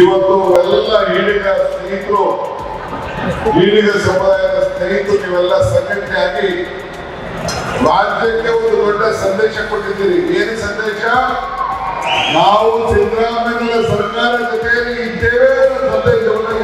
ಇವತ್ತು ಎಲ್ಲ ಈಡಿಗ ಸ್ನೇಹಿತರು ಈಡಿಗ ಸಮುದಾಯದ ಸ್ನೇಹಿತರು, ನೀವೆಲ್ಲ ಸಂಘಟನೆ ಆಗಿ ರಾಜ್ಯಕ್ಕೆ ಒಂದು ದೊಡ್ಡ ಸಂದೇಶ ಕೊಟ್ಟಿದ್ದೀರಿ. ಏನು ಸಂದೇಶ? ನಾವು ಸಿದ್ದರಾಮಯ್ಯ ಸರ್ಕಾರ ಜೊತೆಯಲ್ಲಿ ಇದ್ದೇವೆ ಅನ್ನೋ ಸಂದೇಶವನ್ನು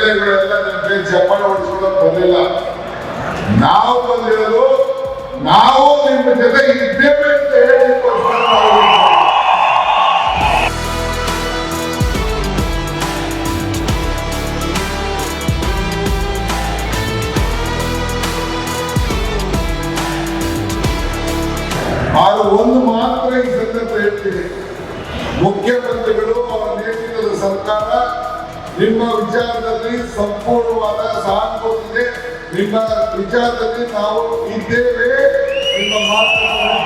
ನಮ್ಮ ಎಂ ಎಲ್ ಎಗಳೆಲ್ಲ ನನ್ನ ಕೈ ಚಪ್ಪಾಳೆ ಹೊಡಿಸ್ಕೊಳ್ಳೋಕೆ ಬರಲಿಲ್ಲ. ನಾವು ಬಂದಿರೋದು, ನಾವು ನಿಮ್ಮ ಜೊತೆ ಇದ್ದೇವೆ ಅಂತ ಹೇಳಿ ಆರು ಒಂದು ಮಾತ್ರ ಈ ಸಂದರ್ಭ ಹೇಳ್ತೀನಿ. ಮುಖ್ಯಮಂತ್ರಿಗಳು ಅವರ ನೇತೃತ್ವದ ಸರ್ಕಾರ ನಿಮ್ಮ ವಿಚಾರದಲ್ಲಿ ಸಂಪೂರ್ಣವಾದ ಸಹಾನುಭೂತಿ ಇದೆ ನಿಮ್ಮ ವಿಚಾರದಲ್ಲಿ ನಾವು ಇದ್ದೇವೆ. ನಿಮ್ಮ ಮಾತನ್ನು